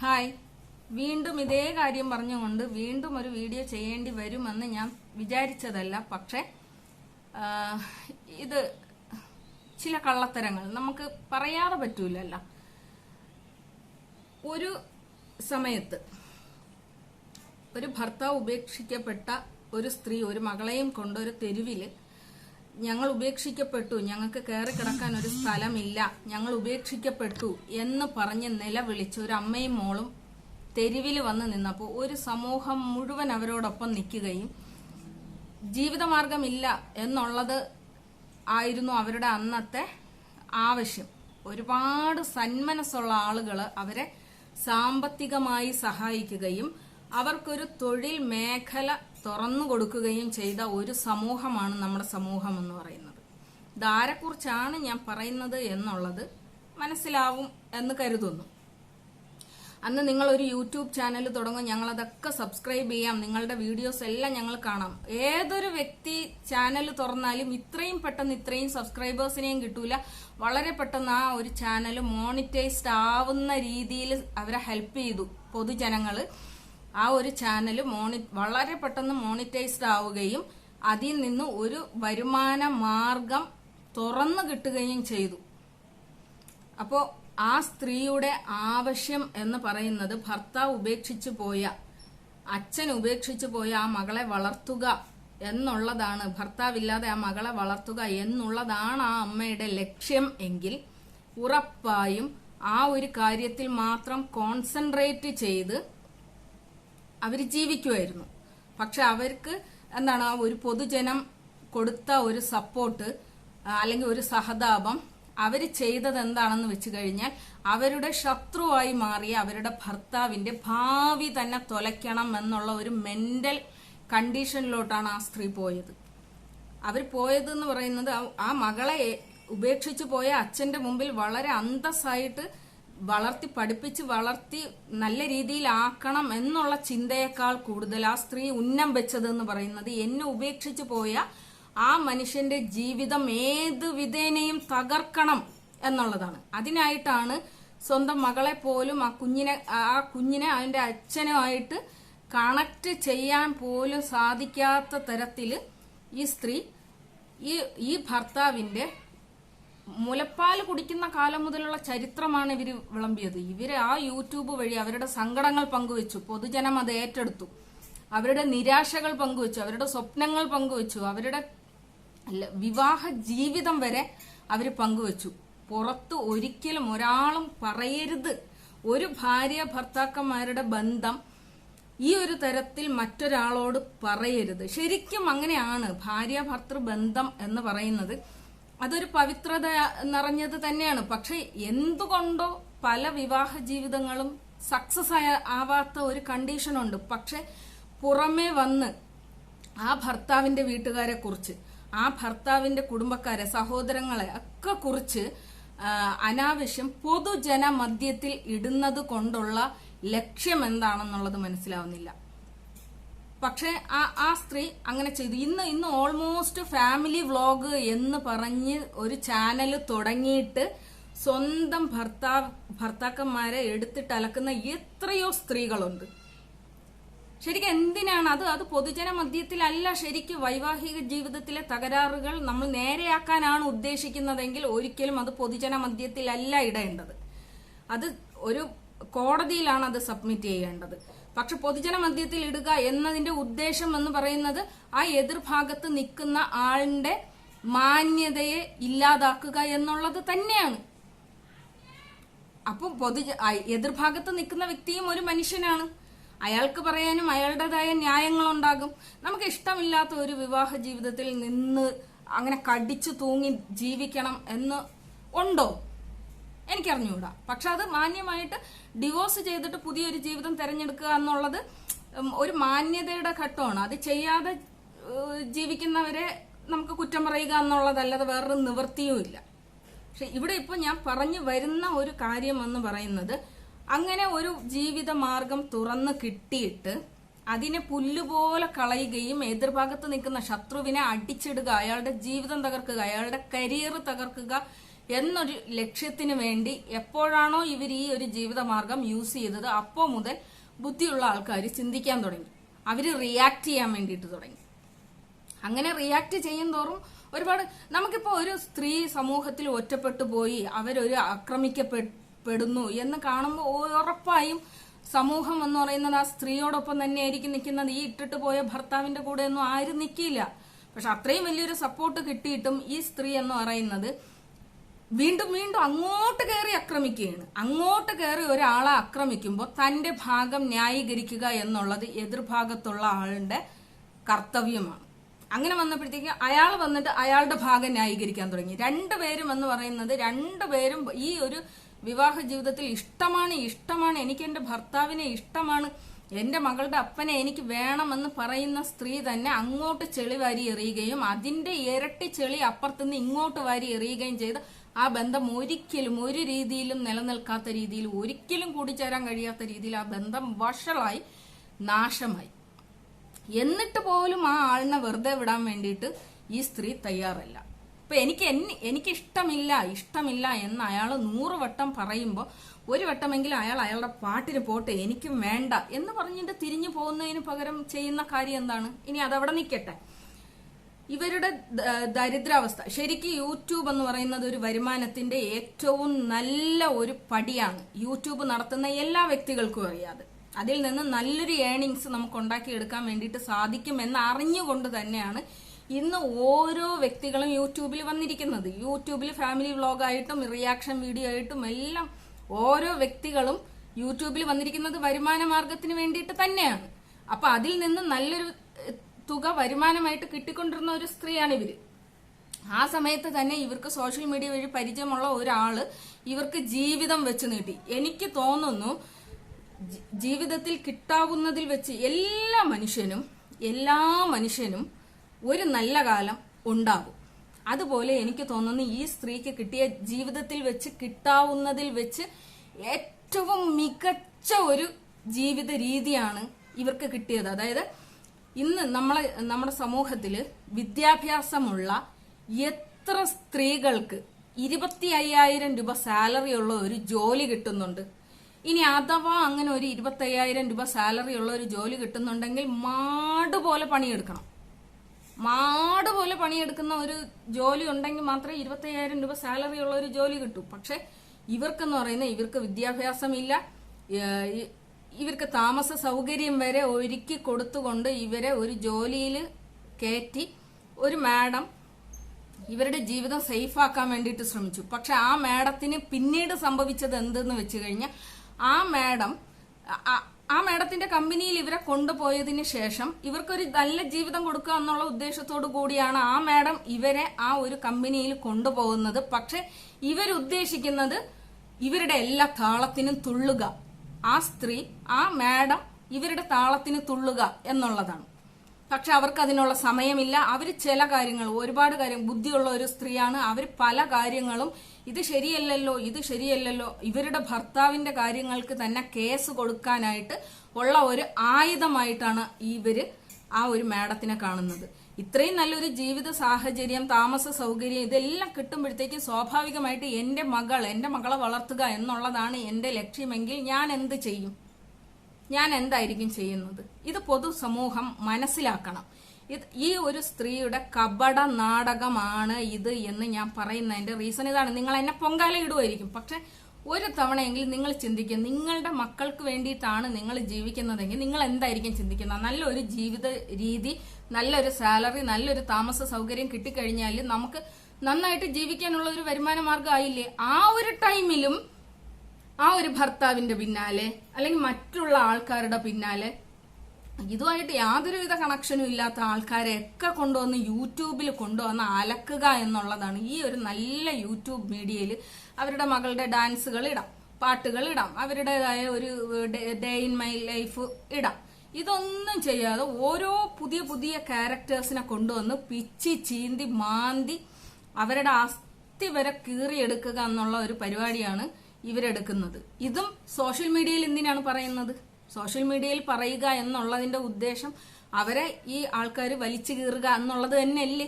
Hi. വീണ്ടും ഇതേ കാര്യം പറഞ്ഞുകൊണ്ട് വീണ്ടും ഒരു വീഡിയോ ചെയ്യേണ്ടി വരുമെന്ന് ഞാൻ വിചാരിച്ചതല്ല. പക്ഷെ ഇത് ചില കള്ളത്തരങ്ങൾ നമുക്ക് പറയാതെ പറ്റൂലല്ലോ. ഒരു സമയത്ത് ഒരു ഭർത്താവ് ഉപേക്ഷിക്കപ്പെട്ട ഒരു സ്ത്രീ ഒരു മകളെയും കൊണ്ട് ഒരു തെരുവിൽ ഞങ്ങൾ ഉപേക്ഷിക്കപ്പെട്ടു. ഞങ്ങൾക്ക് കയറി കിടക്കാൻ ഒരു സ്ഥലമില്ല. ഞങ്ങൾ ഉപേക്ഷിക്കപ്പെട്ടു എന്ന് പറഞ്ഞ് നിലവിളിച്ച് ഒരു അമ്മയും മോളും തെരുവിൽ വന്ന് നിന്നപ്പോൾ ഒരു സമൂഹം മുഴുവൻ അവരോടൊപ്പം നിൽക്കുകയും ജീവിതമാർഗമില്ല എന്നുള്ളത് ആയിരുന്നു അവരുടെ അന്നത്തെ ആവശ്യം. ഒരുപാട് സന്മനസ്സുള്ള ആളുകൾ അവരെ സാമ്പത്തികമായി സഹായിക്കുകയും അവർക്കൊരു തൊഴിൽ മേഖല തുറന്നു കൊടുക്കുകയും ചെയ്ത ഒരു സമൂഹമാണ് നമ്മുടെ സമൂഹം എന്ന് പറയുന്നത്. ഇതാരെക്കുറിച്ചാണ് ഞാൻ പറയുന്നത് എന്നുള്ളത് മനസ്സിലാവും എന്ന് കരുതുന്നു. അന്ന് നിങ്ങൾ ഒരു യൂട്യൂബ് ചാനൽ തുടങ്ങും ഞങ്ങളതൊക്കെ സബ്സ്ക്രൈബ് ചെയ്യാം. നിങ്ങളുടെ വീഡിയോസ് എല്ലാം ഞങ്ങൾ കാണാം. ഏതൊരു വ്യക്തി ചാനൽ തുറന്നാലും ഇത്രയും പെട്ടെന്ന് ഇത്രയും സബ്സ്ക്രൈബേഴ്സിനെയും കിട്ടൂല. വളരെ പെട്ടെന്ന് ആ ഒരു ചാനൽ മോണിറ്റൈസ്ഡ് ആവുന്ന രീതിയിൽ അവരെ ഹെൽപ്പ് ചെയ്തു പൊതുജനങ്ങൾ ആ ഒരു ചാനൽ മോണി വളരെ പെട്ടെന്ന് മോണിറ്റൈസ്ഡ് ആവുകയും അതിൽ നിന്ന് ഒരു വരുമാന മാർഗം തുറന്നു കിട്ടുകയും ചെയ്തു. അപ്പോ ആ സ്ത്രീയുടെ ആവശ്യം എന്ന് പറയുന്നത് ഭർത്താവ് ഉപേക്ഷിച്ചു പോയ അച്ഛൻ ഉപേക്ഷിച്ചു പോയ ആ മകളെ വളർത്തുക എന്നുള്ളതാണ്. ഭർത്താവില്ലാതെ ആ മകളെ വളർത്തുക എന്നുള്ളതാണ് ആ അമ്മയുടെ ലക്ഷ്യം എങ്കിൽ ഉറപ്പായും ആ ഒരു കാര്യത്തിൽ മാത്രം കോൺസെൻട്രേറ്റ് ചെയ്ത് അവർ ജീവിക്കുമായിരുന്നു പക്ഷെ അവർക്ക് എന്താണ് ഒരു പൊതുജനം കൊടുത്ത ഒരു സപ്പോർട്ട് അല്ലെങ്കിൽ ഒരു സഹതാപം അവർ ചെയ്തത് എന്താണെന്ന് വെച്ച് കഴിഞ്ഞാൽ അവരുടെ ശത്രുവായി മാറിയ അവരുടെ ഭർത്താവിന്റെ ഭാവി തന്നെ തുലയ്ക്കണം എന്നുള്ള ഒരു മെന്റൽ കണ്ടീഷനിലോട്ടാണ് ആ സ്ത്രീ പോയത്. അവർ പോയത് എന്ന് പറയുന്നത് ആ- ആ മകളെ ഉപേക്ഷിച്ചു പോയ അച്ഛന്റെ മുമ്പിൽ വളരെ അന്തസ്സായിട്ട് വളർത്തി പഠിപ്പിച്ച് വളർത്തി നല്ല രീതിയിലാക്കണം എന്നുള്ള ചിന്തയേക്കാൾ കൂടുതൽ ആ സ്ത്രീ ഉന്നം വെച്ചത് എന്ന് പറയുന്നത് എന്നെ ഉപേക്ഷിച്ച് പോയ ആ മനുഷ്യന്റെ ജീവിതം ഏത് വിധേനയും തകർക്കണം എന്നുള്ളതാണ്. അതിനായിട്ടാണ് സ്വന്തം മകളെ പോലും ആ കുഞ്ഞിനെ ആ കുഞ്ഞിനെ അവന്റെ അച്ഛനുമായിട്ട് കണക്ട് ചെയ്യാൻ പോലും സാധിക്കാത്ത തരത്തിൽ ഈ സ്ത്രീ ഈ ഈ ഭർത്താവിന്റെ മുലപ്പാൽ കുടിക്കുന്ന കാലം മുതലുള്ള ചരിത്രമാണ് ഇവർ വിളമ്പിയത്. ഇവർ ആ യൂട്യൂബ് വഴി അവരുടെ സങ്കടങ്ങൾ പങ്കുവച്ചു. പൊതുജനം അത് ഏറ്റെടുത്തു. അവരുടെ നിരാശകൾ പങ്കുവച്ചു. അവരുടെ സ്വപ്നങ്ങൾ പങ്കുവച്ചു. അവരുടെ വിവാഹ ജീവിതം വരെ അവർ പങ്കുവച്ചു. പുറത്ത് ഒരിക്കലും ഒരാളും പറയരുത്. ഒരു ഭാര്യ ഭർത്താക്കന്മാരുടെ ബന്ധം ഈ ഒരു തരത്തിൽ മറ്റൊരാളോട് പറയരുത്. ശരിക്കും അങ്ങനെയാണ് ഭാര്യ ഭർത്തൃ ബന്ധം എന്ന് പറയുന്നത്. അതൊരു പവിത്രത നിറഞ്ഞത് തന്നെയാണ്. പക്ഷെ എന്തുകൊണ്ടോ പല വിവാഹ ജീവിതങ്ങളും സക്സസ് ആയ ആവാത്ത ഒരു കണ്ടീഷനുണ്ട് പക്ഷെ പുറമേ വന്ന് ആ ഭർത്താവിന്റെ വീട്ടുകാരെ കുറിച്ച് ആ ഭർത്താവിന്റെ കുടുംബക്കാരെ സഹോദരങ്ങളെ ഒക്കെ കുറിച്ച് അനാവശ്യം പൊതുജന മധ്യത്തിൽ ഇടുന്നത് കൊണ്ടുള്ള ലക്ഷ്യം എന്താണെന്നുള്ളത് മനസ്സിലാവുന്നില്ല. പക്ഷെ ആ ആ സ്ത്രീ അങ്ങനെ ചെയ്തു. ഇന്ന് ഇന്ന് ഓൾമോസ്റ്റ് ഫാമിലി വ്ളോഗ് എന്ന് പറഞ്ഞ് ഒരു ചാനൽ തുടങ്ങിയിട്ട് സ്വന്തം ഭർത്താവ് ഭർത്താക്കന്മാരെ എടുത്തിട്ട് അലക്കുന്ന എത്രയോ സ്ത്രീകളുണ്ട്. ശരിക്കും എന്തിനാണ് അത്? അത് പൊതുജന മധ്യത്തിലല്ല ശരിക്കും വൈവാഹിക ജീവിതത്തിലെ തകരാറുകൾ നമ്മൾ നേരെയാക്കാനാണ് ഉദ്ദേശിക്കുന്നതെങ്കിൽ ഒരിക്കലും അത് പൊതുജന മധ്യത്തിലല്ല ഇടേണ്ടത്. അത് ഒരു കോടതിയിലാണ് അത് സബ്മിറ്റ് ചെയ്യേണ്ടത്. പക്ഷെ പൊതുജന മധ്യത്തിൽ ഇടുക എന്നതിന്റെ ഉദ്ദേശം എന്ന് പറയുന്നത് ആ എതിർഭാഗത്ത് നിൽക്കുന്ന ആളിന്റെ മാന്യതയെ ഇല്ലാതാക്കുക എന്നുള്ളത് തന്നെയാണ്. അപ്പം പൊതു എതിർഭാഗത്ത് നിൽക്കുന്ന വ്യക്തിയും ഒരു മനുഷ്യനാണ്. അയാൾക്ക് പറയാനും അയാളുടേതായ ന്യായങ്ങളുണ്ടാകും. നമുക്ക് ഇഷ്ടമില്ലാത്ത ഒരു വിവാഹ ജീവിതത്തിൽ നിന്ന് അങ്ങനെ കടിച്ചു തൂങ്ങി ജീവിക്കണം എന്ന് ഉണ്ടോ? എനിക്കറിഞ്ഞുകൂടാ. പക്ഷെ അത് മാന്യമായിട്ട് ഡിവോഴ്സ് ചെയ്തിട്ട് പുതിയൊരു ജീവിതം തിരഞ്ഞെടുക്കുക എന്നുള്ളത് ഒരു മാന്യതയുടെ ഘട്ടമാണ്. അത് ചെയ്യാതെ ജീവിക്കുന്നവരെ നമുക്ക് കുറ്റം പറയുക എന്നുള്ളതല്ലാതെ വേറൊരു നിവൃത്തിയും ഇല്ല. പക്ഷെ ഇവിടെ ഇപ്പൊ ഞാൻ പറഞ്ഞു വരുന്ന ഒരു കാര്യം എന്ന് പറയുന്നത് അങ്ങനെ ഒരു ജീവിത മാർഗം തുറന്നു കിട്ടിയിട്ട് അതിനെ പുല്ലുപോലെ കളയുകയും എതിർഭാഗത്ത് നിൽക്കുന്ന ശത്രുവിനെ അടിച്ചിടുക അയാളുടെ ജീവിതം തകർക്കുക അയാളുടെ കരിയർ തകർക്കുക എന്നൊരു ലക്ഷ്യത്തിന് വേണ്ടി എപ്പോഴാണോ ഇവർ ഈ ഒരു ജീവിതമാർഗം യൂസ് ചെയ്തത് അപ്പോൾ മുതൽ ബുദ്ധിയുള്ള ആൾക്കാർ ചിന്തിക്കാൻ തുടങ്ങി. അവർ റിയാക്ട് ചെയ്യാൻ വേണ്ടിയിട്ട് തുടങ്ങി. അങ്ങനെ റിയാക്ട് ചെയ്യും തോറും ഒരുപാട് നമുക്കിപ്പോ ഒരു സ്ത്രീ സമൂഹത്തിൽ ഒറ്റപ്പെട്ടു പോയി അവരൊരു ആക്രമിക്കപ്പെടുന്നു എന്ന് കാണുമ്പോൾ ഉറപ്പായും സമൂഹം എന്ന് പറയുന്നത് ആ സ്ത്രീയോടൊപ്പം തന്നെ ആയിരിക്കും നിൽക്കുന്നത്. ഈ ഇട്ടിട്ട് പോയ ഭർത്താവിന്റെ കൂടെ ഒന്നും ആരും നിൽക്കില്ല പക്ഷെ അത്രയും വലിയൊരു സപ്പോർട്ട് കിട്ടിയിട്ടും ഈ സ്ത്രീ എന്ന് പറയുന്നത് വീണ്ടും വീണ്ടും അങ്ങോട്ട് കയറി ആക്രമിക്കുകയാണ്. അങ്ങോട്ട് കയറി ഒരാളെ ആക്രമിക്കുമ്പോൾ തന്റെ ഭാഗം ന്യായീകരിക്കുക എന്നുള്ളത് എതിർഭാഗത്തുള്ള ആളുടെ കർത്തവ്യമാണ്. അങ്ങനെ വന്നപ്പോഴത്തേക്ക് അയാൾ വന്നിട്ട് അയാളുടെ ഭാഗം ന്യായീകരിക്കാൻ തുടങ്ങി. രണ്ടുപേരും എന്ന് പറയുന്നത് രണ്ടുപേരും ഈ ഒരു വിവാഹ ജീവിതത്തിൽ ഇഷ്ടമാണ് ഇഷ്ടമാണ് എനിക്ക് എന്റെ ഭർത്താവിനെ ഇഷ്ടമാണ് എന്റെ മകളുടെ അപ്പനെ എനിക്ക് വേണമെന്ന് പറയുന്ന സ്ത്രീ തന്നെ അങ്ങോട്ട് ചെളി വാരി എറിയുകയും അതിന്റെ ഇരട്ടി ചെളി അപ്പുറത്തുനിന്ന് ഇങ്ങോട്ട് വാരി എറിയുകയും ചെയ്ത് ആ ബന്ധം ഒരിക്കലും ഒരു രീതിയിലും നിലനിൽക്കാത്ത രീതിയിൽ ഒരിക്കലും കൂടിച്ചേരാൻ കഴിയാത്ത രീതിയിൽ ആ ബന്ധം വഷളായി നാശമായി. എന്നിട്ട് പോലും ആ ആളിനെ വെറുതെ വിടാൻ വേണ്ടിയിട്ട് ഈ സ്ത്രീ തയ്യാറല്ല. ഇപ്പൊ എനിക്ക് എനിക്ക് ഇഷ്ടമില്ല ഇഷ്ടമില്ല എന്ന് അയാൾ നൂറ് വട്ടം പറയുമ്പോൾ ഒരു വട്ടമെങ്കിലും അയാൾ അയാളുടെ പാട്ടിന് പോട്ടെ എനിക്കും വേണ്ട എന്ന് പറഞ്ഞിട്ട് തിരിഞ്ഞു പോകുന്നതിന് പകരം ചെയ്യുന്ന കാര്യം എന്താണ്? ഇനി അതവിടെ നിൽക്കട്ടെ. ഇവരുടെ ദരിദ്രാവസ്ഥ. ശരിക്കും യൂട്യൂബ് എന്ന് പറയുന്നത് ഒരു വരുമാനത്തിന്റെ ഏറ്റവും നല്ല ഒരു പടിയാണ്. യൂട്യൂബ് നടത്തുന്ന എല്ലാ വ്യക്തികൾക്കും അറിയാതെ അതിൽ നിന്ന് നല്ലൊരു ഏണിങ്സ് നമുക്ക് ഉണ്ടാക്കിയെടുക്കാൻ വേണ്ടിയിട്ട് സാധിക്കും എന്ന് അറിഞ്ഞുകൊണ്ട് തന്നെയാണ് ഇന്ന് ഓരോ വ്യക്തികളും യൂട്യൂബിൽ വന്നിരിക്കുന്നത്. യൂട്യൂബിൽ ഫാമിലി വ്ളോഗായിട്ടും റിയാക്ഷൻ വീഡിയോ ആയിട്ടും എല്ലാം ഓരോ വ്യക്തികളും യൂട്യൂബിൽ വന്നിരിക്കുന്നത് വരുമാന മാർഗത്തിന് വേണ്ടിയിട്ട് തന്നെയാണ്. അപ്പൊ അതിൽ നിന്ന് നല്ലൊരു തുക വരുമാനമായിട്ട് കിട്ടിക്കൊണ്ടിരുന്ന ഒരു സ്ത്രീയാണ് ഇവർ. ആ സമയത്ത് തന്നെ ഇവർക്ക് സോഷ്യൽ മീഡിയ വഴി പരിചയമുള്ള ഒരാൾ ഇവർക്ക് ജീവിതം വെച്ച് നീട്ടി. എനിക്ക് തോന്നുന്നു ജീവിതത്തിൽ കിട്ടാവുന്നതിൽ വെച്ച് എല്ലാ മനുഷ്യനും എല്ലാ മനുഷ്യനും ഒരു നല്ല കാലം ഉണ്ടാകും. അതുപോലെ എനിക്ക് തോന്നുന്നു ഈ സ്ത്രീക്ക് കിട്ടിയ ജീവിതത്തിൽ വെച്ച് കിട്ടാവുന്നതിൽ വെച്ച് ഏറ്റവും മികച്ച ഒരു ജീവിത രീതിയാണ് ഇവർക്ക് കിട്ടിയത്. അതായത് ഇന്ന് നമ്മളെ നമ്മുടെ സമൂഹത്തിൽ വിദ്യാഭ്യാസമുള്ള എത്ര സ്ത്രീകൾക്ക് ഇരുപത്തി അയ്യായിരം രൂപ സാലറി ഉള്ള ഒരു ജോലി കിട്ടുന്നുണ്ട്? ഇനി അഥവാ അങ്ങനെ ഒരു ഇരുപത്തി അയ്യായിരം രൂപ സാലറി ഉള്ള ഒരു ജോലി കിട്ടുന്നുണ്ടെങ്കിൽ മാട് പോലെ പണിയെടുക്കണം. മാട് പോലെ പണിയെടുക്കുന്ന ഒരു ജോലി ഉണ്ടെങ്കിൽ മാത്രമേ ഇരുപത്തി അയ്യായിരം രൂപ സാലറി ഉള്ള ഒരു ജോലി കിട്ടൂ. പക്ഷെ ഇവർക്കെന്ന് പറയുന്നത് ഇവർക്ക് വിദ്യാഭ്യാസമില്ല. ഇവർക്ക് താമസ സൗകര്യം വരെ ഒരുക്കി കൊടുത്തുകൊണ്ട് ഇവരെ ഒരു ജോലിയിൽ കയറ്റി ഒരു മാഡം ഇവരുടെ ജീവിതം സേഫാക്കാൻ വേണ്ടിയിട്ട് ശ്രമിച്ചു. പക്ഷെ ആ മാഡത്തിന് പിന്നീട് സംഭവിച്ചത് എന്തെന്ന് വെച്ച് കഴിഞ്ഞാൽ ആ മാഡം ആ- മാഡത്തിന്റെ കമ്പനിയിൽ ഇവരെ കൊണ്ടുപോയതിനു ശേഷം ഇവർക്കൊരു നല്ല ജീവിതം കൊടുക്കുക എന്നുള്ള ഉദ്ദേശത്തോടു കൂടിയാണ് ആ മാഡം ഇവരെ ആ ഒരു കമ്പനിയിൽ കൊണ്ടുപോകുന്നത്. പക്ഷെ ഇവരുദ്ദേശിക്കുന്നത് ഇവരുടെ എല്ലാ താളത്തിനും തുള്ളുക. ആ സ്ത്രീ ആ മാഡം ഇവരുടെ താളത്തിന് തുള്ളുക എന്നുള്ളതാണ്. പക്ഷെ അവർക്ക് അതിനുള്ള സമയമില്ല. അവർ ചില കാര്യങ്ങൾ ഒരുപാട് കാര്യം ബുദ്ധിയുള്ള ഒരു സ്ത്രീയാണ്. അവർ പല കാര്യങ്ങളും ഇത് ശരിയല്ലല്ലോ ഇത് ശരിയല്ലല്ലോ ഇവരുടെ ഭർത്താവിന്റെ കാര്യങ്ങൾക്ക് തന്നെ കേസ് കൊടുക്കാനായിട്ട് ഉള്ള ഒരു ആയുധമായിട്ടാണ് ഇവർ ആ ഒരു മാഡത്തിനെ കാണുന്നത്. ഇത്രയും നല്ലൊരു ജീവിത സാഹചര്യം താമസ സൗകര്യം ഇതെല്ലാം കിട്ടുമ്പോഴത്തേക്കും സ്വാഭാവികമായിട്ട് എന്റെ മകൾ എന്റെ മകളെ വളർത്തുക എന്നുള്ളതാണ് എന്റെ ലക്ഷ്യമെങ്കിൽ ഞാൻ എന്ത് ചെയ്യും? ഞാൻ എന്തായിരിക്കും ചെയ്യുന്നത്? ഇത് പൊതുസമൂഹം മനസ്സിലാക്കണം. ഈ ഒരു സ്ത്രീയുടെ കപട നാടകമാണ് ഇത് എന്ന് ഞാൻ പറയുന്നതിന്റെ റീസൺ ഇതാണ്. നിങ്ങൾ എന്നെ പൊങ്കാല ഇടുമായിരിക്കും പക്ഷെ ഒരു തവണയെങ്കിലും നിങ്ങൾ ചിന്തിക്കുക നിങ്ങളുടെ മക്കൾക്ക് വേണ്ടിയിട്ടാണ് നിങ്ങൾ ജീവിക്കുന്നതെങ്കിൽ നിങ്ങൾ എന്തായിരിക്കും ചിന്തിക്കുന്നത്? നല്ലൊരു ജീവിത രീതി നല്ലൊരു സാലറി നല്ലൊരു താമസ സൗകര്യം കിട്ടിക്കഴിഞ്ഞാൽ നമുക്ക് നന്നായിട്ട് ജീവിക്കാനുള്ള ഒരു വരുമാന മാർഗം ആയില്ലേ? ആ ഒരു ടൈമിലും ആ ഒരു ഭർത്താവിന്റെ പിന്നാലെ അല്ലെങ്കിൽ മറ്റുള്ള ആൾക്കാരുടെ പിന്നാലെ ഇതുമായിട്ട് യാതൊരു യാതൊരുവിധ കണക്ഷനും ഇല്ലാത്ത ആൾക്കാരെ ഒക്കെ കൊണ്ടുവന്ന് യൂട്യൂബിൽ കൊണ്ടുവന്ന് അലക്കുക എന്നുള്ളതാണ് ഈ ഒരു നല്ല യൂട്യൂബ് മീഡിയയിൽ അവരുടെ മകളുടെ ഡാൻസുകൾ ഇടാം പാട്ടുകൾ ഇടാം അവരുടേതായ ഒരു ഡേ ഇൻ മൈ ലൈഫ് ഇടാം. ഇതൊന്നും ചെയ്യാതെ ഓരോ പുതിയ പുതിയ ക്യാരക്ടേഴ്സിനെ കൊണ്ടുവന്ന് പിച്ചി ചീന്തി മാന്തി അവരുടെ അസ്ഥി വരെ കീറിയെടുക്കുക എന്നുള്ള ഒരു പരിപാടിയാണ് ഇവരെടുക്കുന്നത്. ഇതും സോഷ്യൽ മീഡിയയിൽ എന്തിനാണ് പറയുന്നത്? സോഷ്യൽ മീഡിയയിൽ പറയുക എന്നുള്ളതിന്റെ ഉദ്ദേശം അവരെ ഈ ആൾക്കാർ വലിച്ചു കീറുക എന്നുള്ളത് തന്നെയല്ലേ?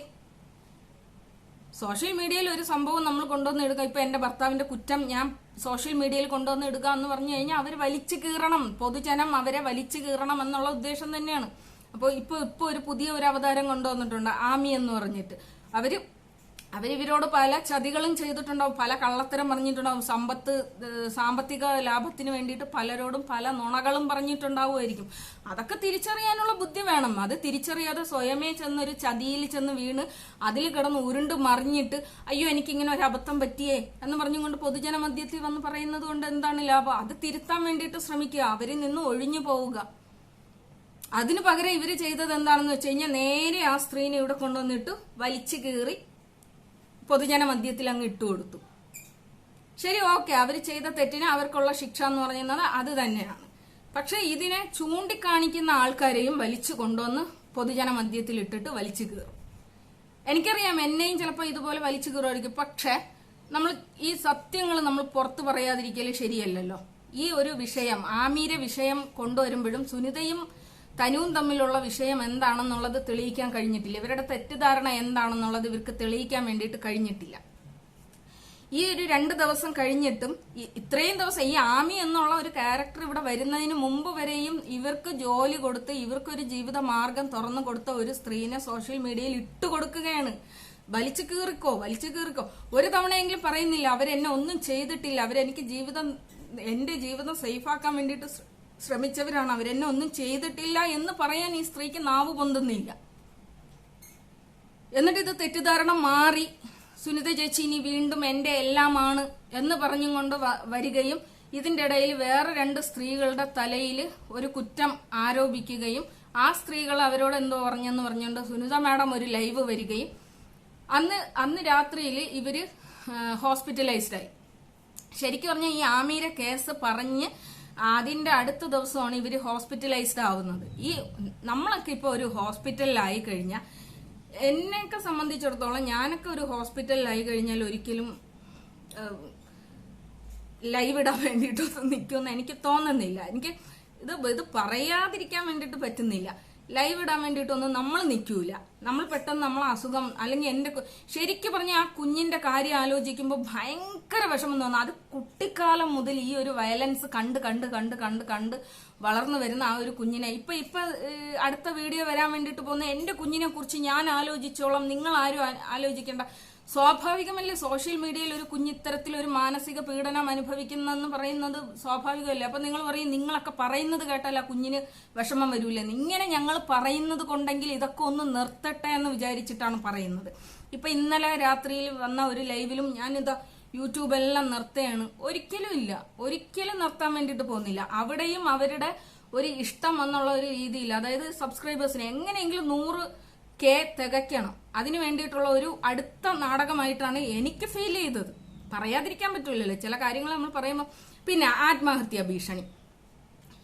സോഷ്യൽ മീഡിയയിൽ ഒരു സംഭവം നമ്മൾ കൊണ്ടുവന്ന് എടുക്കുക. ഇപ്പൊ എന്റെ ഭർത്താവിന്റെ കുറ്റം ഞാൻ സോഷ്യൽ മീഡിയയിൽ കൊണ്ടുവന്ന് എടുക്കുക എന്ന് പറഞ്ഞു കഴിഞ്ഞാൽ അവർ വലിച്ചു കീറണം. പൊതുജനം അവരെ വലിച്ചു കീറണം എന്നുള്ള ഉദ്ദേശം തന്നെയാണ്. അപ്പോൾ ഇപ്പൊ ഇപ്പൊ ഒരു പുതിയ ഒരു അവതാരം കൊണ്ടുവന്നിട്ടുണ്ട് ആമി എന്ന് പറഞ്ഞിട്ട്. അവർ അവരിവരോട് പല ചതികളും ചെയ്തിട്ടുണ്ടാവും പല കള്ളത്തരം പറഞ്ഞിട്ടുണ്ടാവും സമ്പത്ത് സാമ്പത്തിക ലാഭത്തിന് വേണ്ടിയിട്ട് പലരോടും പല നുണകളും പറഞ്ഞിട്ടുണ്ടാവുമായിരിക്കും. അതൊക്കെ തിരിച്ചറിയാനുള്ള ബുദ്ധി വേണം. അത് തിരിച്ചറിയാതെ സ്വയമേ ചെന്നൊരു ചതിയിൽ ചെന്ന് വീണ് അതിൽ കിടന്ന് ഉരുണ്ട് മറിഞ്ഞിട്ട് അയ്യോ എനിക്കിങ്ങനെ ഒരു അബദ്ധം പറ്റിയേ? എന്ന് പറഞ്ഞുകൊണ്ട് പൊതുജന മധ്യത്തിൽ വന്ന് പറയുന്നത് കൊണ്ട് എന്താണ് ലാഭം? അത് തിരുത്താൻ വേണ്ടിയിട്ട് ശ്രമിക്കുക. അവരിൽ നിന്ന് ഒഴിഞ്ഞു പോവുക. അതിനു പകരം ഇവർ ചെയ്തത് എന്താണെന്ന് വെച്ച് കഴിഞ്ഞാൽ നേരെ ആ സ്ത്രീനെ ഇവിടെ കൊണ്ടുവന്നിട്ട് വലിച്ചു കീറി പൊതുജന മധ്യത്തിൽ അങ്ങ് ഇട്ടുകൊടുത്തു. ശരി ഓക്കെ. അവർ ചെയ്ത തെറ്റിന് അവർക്കുള്ള ശിക്ഷ എന്ന് പറയുന്നത് അത് തന്നെയാണ്. പക്ഷെ ഇതിനെ ചൂണ്ടിക്കാണിക്കുന്ന ആൾക്കാരെയും വലിച്ചു കൊണ്ടുവന്ന് പൊതുജന മധ്യത്തിൽ ഇട്ടിട്ട് വലിച്ചു കീറും. എനിക്കറിയാം എന്നെയും ചിലപ്പോൾ ഇതുപോലെ വലിച്ചു കീറുമായിരിക്കും. പക്ഷെ നമ്മൾ ഈ സത്യങ്ങൾ നമ്മൾ പുറത്തു പറയാതിരിക്കൽ ശരിയല്ലല്ലോ. ഈ ഒരു വിഷയം ആമീര വിഷയം കൊണ്ടുവരുമ്പോഴും സുനിതയും തനുവും തമ്മിലുള്ള വിഷയം എന്താണെന്നുള്ളത് തെളിയിക്കാൻ കഴിഞ്ഞിട്ടില്ല. ഇവരുടെ തെറ്റിദ്ധാരണ എന്താണെന്നുള്ളത് ഇവർക്ക് തെളിയിക്കാൻ വേണ്ടിയിട്ട് കഴിഞ്ഞിട്ടില്ല. ഈ ഒരു രണ്ട് ദിവസം കഴിഞ്ഞിട്ടും ഇത്രയും ദിവസം ഈ ആമി എന്നുള്ള ഒരു ക്യാരക്ടർ ഇവിടെ വരുന്നതിന് മുമ്പ് വരെയും ഇവർക്ക് ജോലി കൊടുത്ത് ഇവർക്കൊരു ജീവിത മാർഗം തുറന്നു കൊടുത്ത ഒരു സ്ത്രീനെ സോഷ്യൽ മീഡിയയിൽ ഇട്ട് കൊടുക്കുകയാണ്. വലിച്ചു കീറിക്കോ വലിച്ചു കീറിക്കോ. ഒരു തവണയെങ്കിലും പറയുന്നില്ല അവരെന്നെ ഒന്നും ചെയ്തിട്ടില്ല. അവരെനിക്ക് ജീവിതം എന്റെ ജീവിതം സേഫാക്കാൻ വേണ്ടിയിട്ട് ശ്രമിച്ചവരാണ് അവരെന്നെ ഒന്നും ചെയ്തിട്ടില്ല എന്ന് പറയാൻ ഈ സ്ത്രീക്ക് നാവ് പൊന്തുന്നില്ല. എന്നിട്ട് ഇത് തെറ്റിദ്ധാരണ മാറി. സുനിത ചേച്ചി ഇനി വീണ്ടും എന്റെ എല്ലാമാണ് എന്ന് പറഞ്ഞും കൊണ്ട് വരികയും ഇതിന്റെ ഇടയിൽ വേറെ രണ്ട് സ്ത്രീകളുടെ തലയിൽ ഒരു കുറ്റം ആരോപിക്കുകയും ആ സ്ത്രീകൾ അവരോട് എന്തോ പറഞ്ഞെന്ന് പറഞ്ഞുകൊണ്ട് സുനിത മാഡം ഒരു ലൈവ് വരികയും അന്ന് അന്ന് രാത്രിയിൽ ഇവർ ഹോസ്പിറ്റലൈസ്ഡായി. ശരിക്കും പറഞ്ഞാൽ ഈ ആമീര കേസ് പറഞ്ഞ് അതിന്റെ അടുത്ത ദിവസമാണ് ഇവർ ഹോസ്പിറ്റലൈസ്ഡ് ആവുന്നത്. ഈ നമ്മളൊക്കെ ഇപ്പൊ ഒരു ഹോസ്പിറ്റലിലായി കഴിഞ്ഞാൽ എന്നെയൊക്കെ സംബന്ധിച്ചിടത്തോളം ഞാനൊക്കെ ഒരു ഹോസ്പിറ്റലിലായി കഴിഞ്ഞാൽ ഒരിക്കലും ലൈവ് ഇടാൻ വേണ്ടിയിട്ടൊന്നും നിൽക്കുമെന്ന് എനിക്ക് തോന്നുന്നില്ല. എനിക്ക് ഇത് ഇത് പറയാതിരിക്കാൻ വേണ്ടിയിട്ട് പറ്റുന്നില്ല. ലൈവ് ഇടാൻ വേണ്ടിയിട്ടൊന്നും നമ്മൾ നിൽക്കൂല. നമ്മൾ പെട്ടെന്ന് നമ്മൾ അസുഖം അല്ലെങ്കിൽ എന്റെ ശരിക്കും പറഞ്ഞ ആ കുഞ്ഞിന്റെ കാര്യം ആലോചിക്കുമ്പോൾ ഭയങ്കര വിഷമം തോന്നുന്നു അത് കുട്ടിക്കാലം മുതൽ ഈ ഒരു വയലൻസ് കണ്ട് കണ്ട് കണ്ട് കണ്ട് കണ്ട് വളർന്നു വരുന്ന ആ ഒരു കുഞ്ഞിനെ. ഇപ്പൊ ഇപ്പൊ അടുത്ത വീഡിയോ വരാൻ വേണ്ടിയിട്ട് പോകുന്ന എന്റെ കുഞ്ഞിനെ കുറിച്ച് ഞാൻ ആലോചിച്ചോളാം. നിങ്ങൾ ആരും ആലോചിക്കേണ്ട. സ്വാഭാവികമല്ലേ സോഷ്യൽ മീഡിയയിൽ ഒരു കുഞ്ഞിത്തരത്തിൽ ഒരു മാനസിക പീഡനം അനുഭവിക്കുന്നതെന്ന് പറയുന്നത് സ്വാഭാവികമല്ലേ? അപ്പൊ നിങ്ങൾ പറയും നിങ്ങളൊക്കെ പറയുന്നത് കേട്ടാൽ ആ കുഞ്ഞിന് വിഷമം വരൂലേ ഇങ്ങനെ ഞങ്ങൾ പറയുന്നത് കൊണ്ടെങ്കിൽ ഇതൊക്കെ ഒന്ന് നിർത്തട്ടെ എന്ന് വിചാരിച്ചിട്ടാണ് പറയുന്നത്. ഇപ്പൊ ഇന്നലെ രാത്രിയിൽ വന്ന ഒരു ലൈവിലും ഞാനിതാ യൂട്യൂബ് എല്ലാം നിർത്തുകയാണ്. ഒരിക്കലും ഇല്ല. ഒരിക്കലും നിർത്താൻ വേണ്ടിയിട്ട് പോകുന്നില്ല. അവിടെയും അവരുടെ ഒരു ഇഷ്ടം എന്നുള്ള ഒരു രീതിയിൽ അതായത് സബ്സ്ക്രൈബേഴ്സിന് എങ്ങനെയെങ്കിലും നൂറ് കെ തികയ്ക്കണം. അതിന് വേണ്ടിയിട്ടുള്ള ഒരു അടുത്ത നാടകമായിട്ടാണ് എനിക്ക് ഫീൽ ചെയ്തത്. പറയാതിരിക്കാൻ പറ്റില്ലല്ലോ ചില കാര്യങ്ങൾ നമ്മൾ പറയുമ്പോൾ പിന്നെ ആത്മഹത്യാ ഭീഷണി.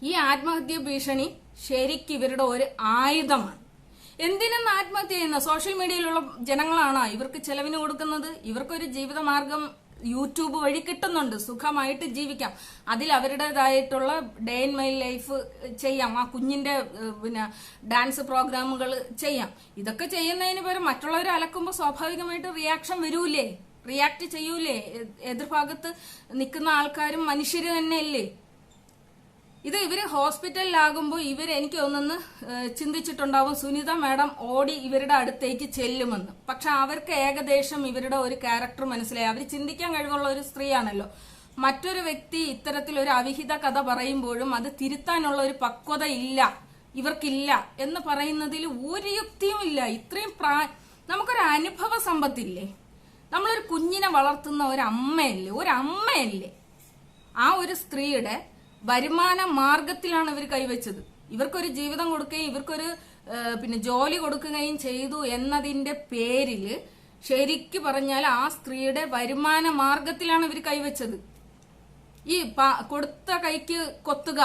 ഈ ആത്മഹത്യ ഭീഷണി ശരിക്കും ഇവരുടെ ഒരു ആയുധമാണ്. എന്തിനെന്ന് ആത്മഹത്യ ചെയ്യുന്ന? സോഷ്യൽ മീഡിയയിലുള്ള ജനങ്ങളാണോ ഇവർക്ക് ചെലവിന് കൊടുക്കുന്നത്? ഇവർക്കൊരു ജീവിതമാർഗം യൂട്യൂബ് വഴി കിട്ടുന്നുണ്ട്. സുഖമായിട്ട് ജീവിക്കാം. അതിൽ അവരുടേതായിട്ടുള്ള ഡേ ഇൻ മൈ ലൈഫ് ചെയ്യാം. ആ കുഞ്ഞിന്റെ പിന്നെ ഡാൻസ് പ്രോഗ്രാമുകൾ ചെയ്യാം. ഇതൊക്കെ ചെയ്യുന്നതിന് പകരം മറ്റുള്ളവർ അലക്കുമ്പോൾ സ്വാഭാവികമായിട്ട് റിയാക്ഷൻ വരൂലേ റിയാക്ട് ചെയ്യൂലേ? എതിർഭാഗത്ത് നിൽക്കുന്ന ആൾക്കാരും മനുഷ്യര് തന്നെയല്ലേ? ഇത് ഇവർ ഹോസ്പിറ്റലിലാകുമ്പോൾ ഇവർ എനിക്ക് ഒന്നൊന്ന് ചിന്തിച്ചിട്ടുണ്ടാവും സുനിത മാഡം ഓടി ഇവരുടെ അടുത്തേക്ക് ചെല്ലുമെന്ന്. പക്ഷെ അവർക്ക് ഏകദേശം ഇവരുടെ ഒരു ക്യാരക്ടർ മനസ്സിലായി. അവർ ചിന്തിക്കാൻ കഴിവുള്ള ഒരു സ്ത്രീയാണല്ലോ. മറ്റൊരു വ്യക്തി ഇത്തരത്തിൽ ഒരു അവിഹിത കഥ പറയുമ്പോഴും അത് തിരുത്താനുള്ള ഒരു പക്വത ഇല്ല ഇവർക്കില്ല എന്ന് പറയുന്നതിൽ ഒരു യുക്തിയും ഇല്ല. ഇത്രയും പ്രാ നമുക്കൊരു അനുഭവ സമ്പത്തില്ലേ? നമ്മളൊരു കുഞ്ഞിനെ വളർത്തുന്ന ഒരു അമ്മയല്ലേ ഒരു അമ്മയല്ലേ ആ ഒരു സ്ത്രീയുടെ വരുമാന മാർഗത്തിലാണ് ഇവർ കൈവച്ചത്. ഇവർക്കൊരു ജീവിതം കൊടുക്കുകയും ഇവർക്കൊരു പിന്നെ ജോലി കൊടുക്കുകയും ചെയ്തു എന്നതിന്റെ പേരിൽ ശരിക്കു പറഞ്ഞാൽ ആ സ്ത്രീയുടെ വരുമാന മാർഗത്തിലാണ് ഇവർ കൈവച്ചത്. ഈ കൊടുത്ത കൈക്ക് കൊത്തുക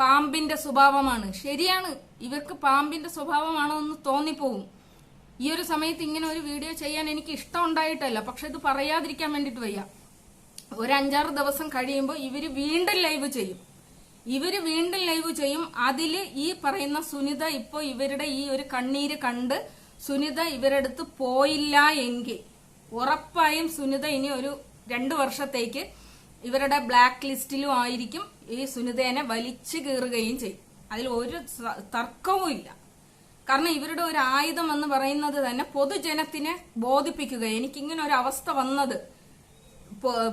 പാമ്പിന്റെ സ്വഭാവമാണ്. ശരിയാണ് ഇവർക്ക് പാമ്പിന്റെ സ്വഭാവമാണോ എന്ന് തോന്നിപ്പോവും. ഈ ഒരു സമയത്ത് ഇങ്ങനെ ഒരു വീഡിയോ ചെയ്യാൻ എനിക്ക് ഇഷ്ടം ഉണ്ടായിട്ടല്ല പക്ഷെ ഇത് പറയാതിരിക്കാൻ വേണ്ടിട്ട് വയ്യ. ഒരു അഞ്ചാറ് ദിവസം കഴിയുമ്പോൾ ഇവർ വീണ്ടും ലൈവ് ചെയ്യും. ഇവർ വീണ്ടും ലൈവ് ചെയ്യും. അതിൽ ഈ പറയുന്ന സുനിത ഇപ്പോ ഇവരുടെ ഈ ഒരു കണ്ണീര് കണ്ട് സുനിത ഇവരടുത്ത് പോയില്ല എങ്കിൽ ഉറപ്പായും സുനിത ഇനി ഒരു രണ്ടു വർഷത്തേക്ക് ഇവരുടെ ബ്ലാക്ക് ലിസ്റ്റിലും ആയിരിക്കും ഈ സുനിതേനെ വലിച്ചു കീറുകയും ചെയ്യും. അതിൽ ഒരു തർക്കവും ഇല്ല. കാരണം ഇവരുടെ ഒരു ആയുധം എന്ന് പറയുന്നത് തന്നെ പൊതുജനത്തിനെ ബോധിപ്പിക്കുക. എനിക്കിങ്ങനെ ഒരു അവസ്ഥ വന്നത്.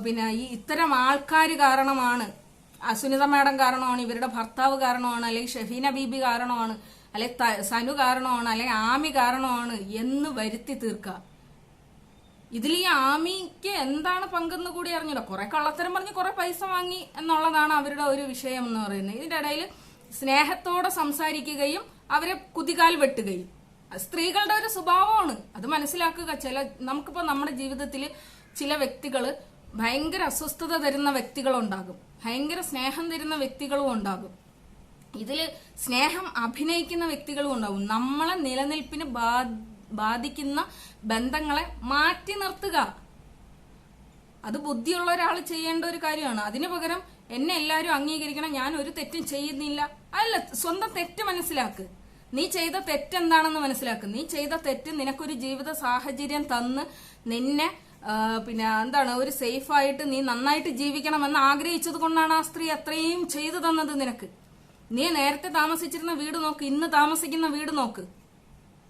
പിന്നെ ഈ ഇത്തരം ആൾക്കാർ കാരണമാണ്. ആ സുനിത മാഡം കാരണമാണ് ഇവരുടെ ഭർത്താവ് കാരണമാണ് അല്ലെങ്കിൽ ഷെഫീന ബീബി കാരണമാണ് അല്ലെങ്കിൽ സനു കാരണമാണ് അല്ലെങ്കിൽ ആമി കാരണമാണ് എന്ന് വരുത്തി തീർക്കുക ഇതിൽ ഈ ആമിക്ക് എന്താണ് പങ്കെന്ന് കൂടി അറിഞ്ഞില്ല കുറെ കള്ളത്തരം പറഞ്ഞ് കുറെ പൈസ വാങ്ങി എന്നുള്ളതാണ് അവരുടെ ഒരു വിഷയം എന്ന് പറയുന്നത്. ഇതിന്റെ ഇടയിൽ സ്നേഹത്തോടെ സംസാരിക്കുകയും അവരെ കുതികാൽ വെട്ടുകയും. സ്ത്രീകളുടെ ഒരു സ്വഭാവമാണ്. അത് മനസ്സിലാക്കുക. ചില നമുക്കിപ്പോ നമ്മുടെ ജീവിതത്തിൽ ചില വ്യക്തികൾ ഭയങ്കര അസ്വസ്ഥത തരുന്ന വ്യക്തികളുണ്ടാകും. ഭയങ്കര സ്നേഹം തരുന്ന വ്യക്തികളും ഉണ്ടാകും. ഇതിൽ സ്നേഹം അഭിനയിക്കുന്ന വ്യക്തികളും ഉണ്ടാകും. നമ്മളെ നിലനിൽപ്പിന് ബാധിക്കുന്ന ബന്ധങ്ങളെ മാറ്റി നിർത്തുക. അത് ബുദ്ധിയുള്ള ഒരാൾ ചെയ്യേണ്ട ഒരു കാര്യമാണ്. അതിനു പകരം എന്നെ എല്ലാവരും അംഗീകരിക്കണം. ഞാൻ ഒരു തെറ്റും ചെയ്യുന്നില്ല. അല്ല സ്വന്തം തെറ്റ് മനസ്സിലാക്ക്. നീ ചെയ്ത തെറ്റെന്താണെന്ന് മനസ്സിലാക്ക്. നീ ചെയ്ത തെറ്റ് നിനക്കൊരു ജീവിത സാഹചര്യം തന്ന് നിന്നെ പിന്നെ എന്താണ് ഒരു സേഫ് ആയിട്ട് നീ നന്നായിട്ട് ജീവിക്കണമെന്ന് ആഗ്രഹിച്ചത് കൊണ്ടാണ് ആ സ്ത്രീ അത്രയും ചെയ്തു തന്നത് നിനക്ക്? നീ നേരത്തെ താമസിച്ചിരുന്ന വീട് നോക്ക് ഇന്ന് താമസിക്കുന്ന വീട് നോക്ക്.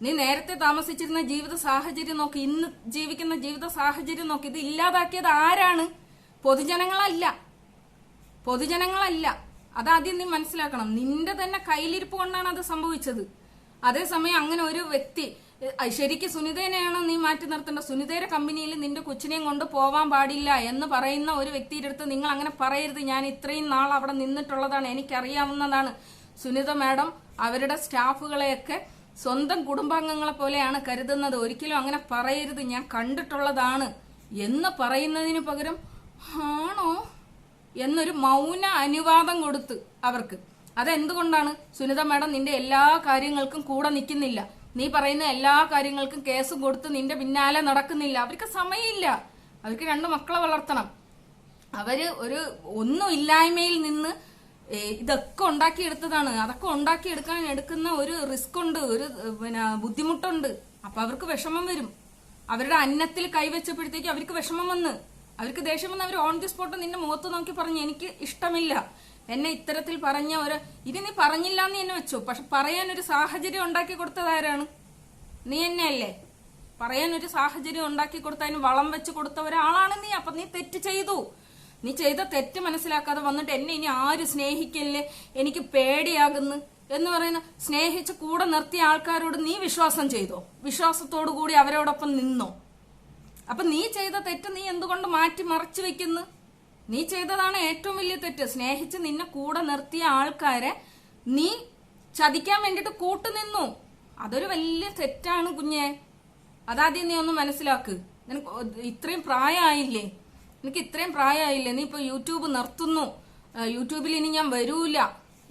നീ നേരത്തെ താമസിച്ചിരുന്ന ജീവിത സാഹചര്യം നോക്ക് ഇന്ന് ജീവിക്കുന്ന ജീവിത സാഹചര്യം നോക്ക്. ഇത് ഇല്ലാതാക്കിയത് ആരാണ്? പൊതുജനങ്ങളല്ല. പൊതുജനങ്ങളല്ല. അതാദ്യം നീ മനസ്സിലാക്കണം നിന്റെ തന്നെ കയ്യിലിരിപ്പ് കൊണ്ടാണ് അത് സംഭവിച്ചത്. അതേസമയം അങ്ങനെ ഒരു വ്യക്തി ശരിക്കും സുനിതേനെയാണ് നീ മാറ്റി നിർത്തേണ്ട സുനിതയുടെ കമ്പനിയിൽ നിന്റെ കൊച്ചിനെയും കൊണ്ട് പോവാൻ പാടില്ല എന്ന് പറയുന്ന ഒരു വ്യക്തിയുടെ അടുത്ത് നിങ്ങൾ അങ്ങനെ പറയരുത്. ഞാൻ ഇത്രയും നാൾ അവിടെ നിന്നിട്ടുള്ളതാണ്. എനിക്കറിയാവുന്നതാണ്. സുനിത മാഡം അവരുടെ സ്റ്റാഫുകളെയൊക്കെ സ്വന്തം കുടുംബാംഗങ്ങളെ പോലെയാണ് കരുതുന്നത്. ഒരിക്കലും അങ്ങനെ പറയരുത്. ഞാൻ കണ്ടിട്ടുള്ളതാണ് എന്ന് പറയുന്നതിന് പകരം ആണോ എന്നൊരു മൗന അനുവാദം കൊടുത്ത് അവർക്ക്. അതെന്തുകൊണ്ടാണ്? സുനിത മാഡം നിന്റെ എല്ലാ കാര്യങ്ങൾക്കും കൂടെ നിൽക്കുന്നില്ല. നീ പറയുന്ന എല്ലാ കാര്യങ്ങൾക്കും കേസ് കൊടുത്ത് നിന്റെ പിന്നാലെ നടക്കുന്നില്ല. അവർക്ക് സമയമില്ല. അവർക്ക് രണ്ട് മക്കളെ വളർത്തണം. അവർ ഒരു ഒന്നും ഇല്ലായ്മയിൽ നിന്ന് ഇതൊക്കെ ഉണ്ടാക്കിയെടുത്തതാണ്. അതൊക്കെ ഉണ്ടാക്കിയെടുക്കാൻ എടുക്കുന്ന ഒരു റിസ്ക് ഉണ്ട് ഒരു പിന്നെ ബുദ്ധിമുട്ടുണ്ട്. അപ്പൊ അവർക്ക് വിഷമം വരും. അവരുടെ അന്നത്തിൽ കൈവച്ചപ്പോഴത്തേക്ക് അവർക്ക് വിഷമം വന്ന്. അവർക്ക് ദേഷ്യം വന്ന് അവർ ഓൺ ദി സ്പോട്ട് നിന്റെ മുഖത്ത് നോക്കി പറഞ്ഞു എനിക്ക് ഇഷ്ടമില്ല. എന്നെ ഇത്തരത്തിൽ പറഞ്ഞ ഒരു ഇത് നീ പറഞ്ഞില്ല എന്ന് എന്നെ വെച്ചു. പക്ഷെ പറയാൻ ഒരു സാഹചര്യം ഉണ്ടാക്കി കൊടുത്തത് ആരാണ്? നീ തന്നെയല്ലേ പറയാൻ ഒരു സാഹചര്യം ഉണ്ടാക്കി കൊടുത്ത അതിന് വളം വെച്ച് കൊടുത്ത ഒരാളാണ് നീ. അപ്പൊ നീ തെറ്റ് ചെയ്തു. നീ ചെയ്ത തെറ്റ് മനസ്സിലാക്കാതെ വന്നിട്ട് എന്നെ ഇനി ആരും സ്നേഹിക്കല്ലേ? എനിക്ക് പേടിയാകുന്നു എന്ന് പറയുന്ന സ്നേഹിച്ച് കൂടെ നിർത്തിയ ആൾക്കാരോട് നീ വിശ്വാസം ചെയ്തോ? വിശ്വാസത്തോടു കൂടി അവരോടൊപ്പം നിന്നോ? അപ്പൊ നീ ചെയ്ത തെറ്റ് നീ എന്തുകൊണ്ട് മാറ്റി മറച്ചു വെക്കുന്നു? നീ ചെയ്തതാണ് ഏറ്റവും വലിയ തെറ്റ്. സ്നേഹിച്ച് നിന്നെ കൂടെ നിർത്തിയ ആൾക്കാരെ നീ ചതിക്കാൻ വേണ്ടിട്ട് കൂട്ടുനിന്നു. അതൊരു വലിയ തെറ്റാണ് കുഞ്ഞെ. അതാദ്യം നീ ഒന്ന് മനസ്സിലാക്ക്. നിനക്ക് ഇത്രയും പ്രായമായില്ലേ നിനക്ക് ഇത്രയും പ്രായമായില്ലേ നീ ഇപ്പൊ യൂട്യൂബ് നിർത്തുന്നു. യൂട്യൂബിൽ ഇനി ഞാൻ വരൂല.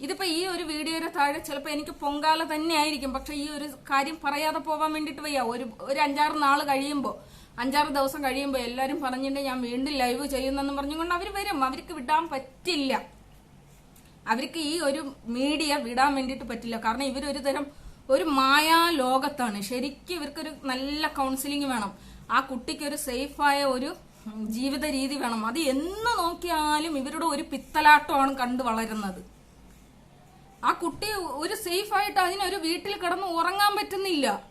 ഇതിപ്പോ ഈ ഒരു വീഡിയോയുടെ താഴെ ചിലപ്പോൾ എനിക്ക് പൊങ്കാല തന്നെ ആയിരിക്കും. പക്ഷെ ഈ ഒരു കാര്യം പറയാതെ പോവാൻ വേണ്ടിട്ട് വയ്യ. ഒരു ഒരു അഞ്ചാറ് നാൾ കഴിയുമ്പോൾ അഞ്ചാറ് ദിവസം കഴിയുമ്പോൾ എല്ലാവരും പറഞ്ഞിട്ട് ഞാൻ വീണ്ടും ലൈവ് ചെയ്യുന്നെന്ന് പറഞ്ഞുകൊണ്ട് അവർ വരും. അവർക്ക് വിടാൻ പറ്റില്ല. അവർക്ക് ഈ ഒരു മീഡിയ വിടാൻ വേണ്ടിയിട്ട് പറ്റില്ല. കാരണം ഇവരൊരു തരം ഒരു മായാ ലോകത്താണ്. ശരിക്കും ഇവർക്കൊരു നല്ല കൗൺസിലിംഗ് വേണം. ആ കുട്ടിക്ക് ഒരു സേഫായ ഒരു ജീവിത രീതി വേണം. അത് എന്ന് നോക്കിയാലും ഇവരുടെ ഒരു പിത്തലാട്ടമാണ് കണ്ടു വളരുന്നത്. ആ കുട്ടി ഒരു സേഫായിട്ട് അതിനൊരു വീട്ടിൽ കിടന്ന് ഉറങ്ങാൻ പറ്റുന്നില്ല.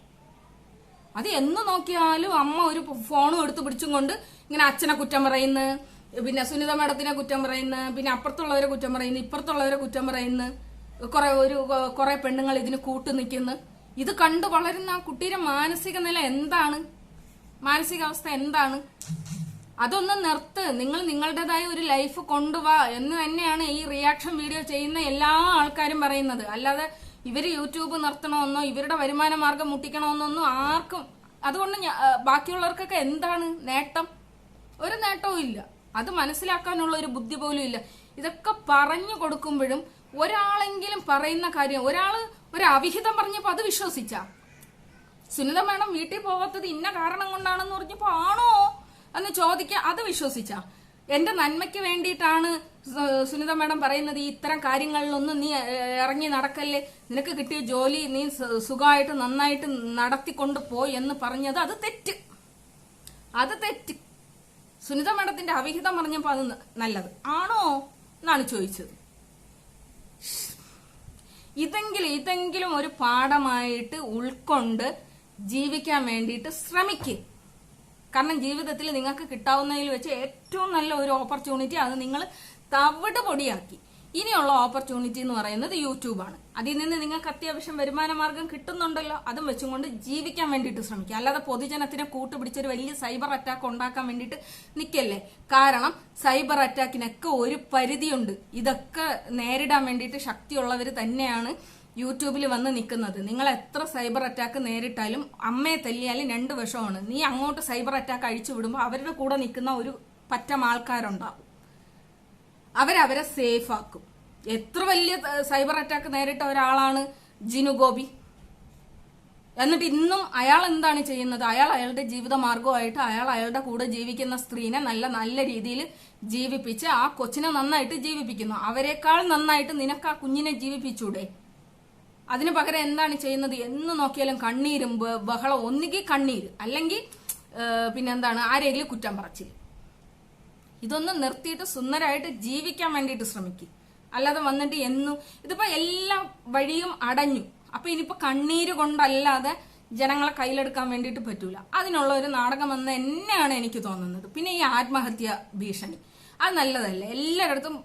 അത് എന്ന് നോക്കിയാലും അമ്മ ഒരു ഫോണും എടുത്ത് പിടിച്ചും കൊണ്ട് ഇങ്ങനെ അച്ഛനെ കുറ്റം പറയുന്നു പിന്നെ സുനിത മേഡത്തിനെ കുറ്റം പറയുന്നു പിന്നെ അപ്പുറത്തുള്ളവരെ കുറ്റം പറയുന്നു ഇപ്പുറത്തുള്ളവരെ കുറ്റം പറയുന്നു കുറെ ഒരു കുറെ പെണ്ണുങ്ങൾ ഇതിന് കൂട്ടു നിൽക്കുന്നു. ഇത് കണ്ടു വളരുന്ന ആ കുട്ടിയുടെ മാനസിക നില എന്താണ്? മാനസികാവസ്ഥ എന്താണ്? അതൊന്ന് നിർത്ത്. നിങ്ങൾ നിങ്ങളുടേതായ ഒരു ലൈഫ് കൊണ്ടുവാ എന്ന് തന്നെയാണ് ഈ റിയാക്ഷൻ വീഡിയോ ചെയ്യുന്ന എല്ലാ ആൾക്കാരും പറയുന്നത്. അല്ലാതെ ഇവർ യൂട്യൂബ് നിർത്തണമെന്നോ ഇവരുടെ വരുമാന മാർഗം മുട്ടിക്കണമെന്നൊന്നും ആർക്കും അതുകൊണ്ട് ബാക്കിയുള്ളവർക്കൊക്കെ എന്താണ് നേട്ടം? ഒരു നേട്ടവും ഇല്ല. അത് മനസ്സിലാക്കാനുള്ള ഒരു ബുദ്ധി പോലും ഇല്ല. ഇതൊക്കെ പറഞ്ഞു കൊടുക്കുമ്പോഴും ഒരാളെങ്കിലും പറയുന്ന കാര്യം ഒരാൾ ഒരു അവിഹിതം പറഞ്ഞപ്പോ അത് വിശ്വസിച്ച. സുനിത മാഡം വീട്ടിൽ പോവാത്തത് ഇന്ന കാരണം കൊണ്ടാണെന്ന് പറഞ്ഞപ്പോ ആണോ? എന്ന് ചോദിക്കുക അത് വിശ്വസിച്ച. എന്റെ നന്മയ്ക്ക് വേണ്ടിയിട്ടാണ് സുനിത മാഡം പറയുന്നത് ഈ ഇത്തരം കാര്യങ്ങളിലൊന്നും നീ ഇറങ്ങി നടക്കല്ലേ. നിനക്ക് കിട്ടിയ ജോലി നീ സുഖമായിട്ട് നന്നായിട്ട് നടത്തിക്കൊണ്ട് പോയി എന്ന് പറഞ്ഞത് അത് തെറ്റ്. അത് തെറ്റ്. സുനിത മാഡത്തിന്റെ അവിഹിതം പറഞ്ഞപ്പോ അത് നല്ലത്. ആണോ എന്നാണ് ചോദിച്ചത്. ഇതെങ്കിലും ഇതെങ്കിലും ഒരു പാഠമായിട്ട് ഉൾക്കൊണ്ട് ജീവിക്കാൻ വേണ്ടിയിട്ട് ശ്രമിക്കുക കാരണം ജീവിതത്തിൽ നിങ്ങൾക്ക് കിട്ടാവുന്നതിൽ വെച്ച് ഏറ്റവും നല്ല ഒരു ഓപ്പർച്യൂണിറ്റി അത് നിങ്ങൾ തവിട് പൊടിയാക്കി. ഇനിയുള്ള ഓപ്പർച്യൂണിറ്റി എന്ന് പറയുന്നത് യൂട്യൂബാണ് അതിൽ നിന്ന് നിങ്ങൾക്ക് അത്യാവശ്യം വരുമാന മാർഗം കിട്ടുന്നുണ്ടല്ലോ അതും വെച്ചും കൊണ്ട് ജീവിക്കാൻ വേണ്ടിയിട്ട് ശ്രമിക്കുക. അല്ലാതെ പൊതുജനത്തിനെ കൂട്ടുപിടിച്ചൊരു വലിയ സൈബർ അറ്റാക്ക് ഉണ്ടാക്കാൻ വേണ്ടിയിട്ട് നിൽക്കല്ലേ കാരണം സൈബർ അറ്റാക്കിനൊക്കെ ഒരു പരിധിയുണ്ട്. ഇതൊക്കെ നേരിടാൻ വേണ്ടിയിട്ട് ശക്തിയുള്ളവർ തന്നെയാണ് യൂട്യൂബിൽ വന്ന് നിൽക്കുന്നത് നിങ്ങൾ എത്ര സൈബർ അറ്റാക്ക് നേരിട്ടാലും അമ്മയെ തല്ലിയാലും രണ്ട് വിഷമാണ് നീ അങ്ങോട്ട് സൈബർ അറ്റാക്ക് അഴിച്ചു വിടുമ്പോൾ അവരുടെ കൂടെ നിൽക്കുന്ന ഒരു പറ്റം ആൾക്കാരുണ്ടാവും. അവരവരെ സേഫ് ആക്കും. എത്ര വലിയ സൈബർ അറ്റാക്ക് നേരിട്ട ഒരാളാണ് ജിനു ഗോപി. എന്നിട്ട് ഇന്നും അയാൾ എന്താണ് ചെയ്യുന്നത്? അയാൾ അയാളുടെ ജീവിത മാർഗമായിട്ട് അയാൾ അയാളുടെ കൂടെ ജീവിക്കുന്ന സ്ത്രീനെ നല്ല നല്ല രീതിയിൽ ജീവിപ്പിച്ച് ആ കൊച്ചിനെ നന്നായിട്ട് ജീവിപ്പിക്കുന്നു. അവരെക്കാൾ നന്നായിട്ട് നിനക്ക് ആ കുഞ്ഞിനെ ജീവിപ്പിച്ചൂടെ? അതിന് പകരം എന്താണ് ചെയ്യുന്നത് എന്ന് നോക്കിയാലും കണ്ണീരും ബഹളം ഒന്നുകിൽ കണ്ണീര് അല്ലെങ്കിൽ പിന്നെന്താണ് ആരെങ്കിലും കുറ്റം പറച്ചിൽ ഇതൊന്നും നിർത്തിയിട്ട് സുന്ദരമായിട്ട് ജീവിക്കാൻ വേണ്ടിയിട്ട് ശ്രമിക്കും. അല്ലാതെ വന്നിട്ട് എന്നും ഇതിപ്പോ എല്ലാ വഴിയും അടഞ്ഞു. അപ്പൊ ഇനിയിപ്പോ കണ്ണീര് കൊണ്ടല്ലാതെ ജനങ്ങളെ കയ്യിലെടുക്കാൻ വേണ്ടിയിട്ട് പറ്റൂല. അതിനുള്ള ഒരു നാടകം എന്ന് തന്നെയാണ് എനിക്ക് തോന്നുന്നത്. പിന്നെ ഈ ആത്മഹത്യ ഭീഷണി. അത് നല്ലതല്ല? എല്ലായിടത്തും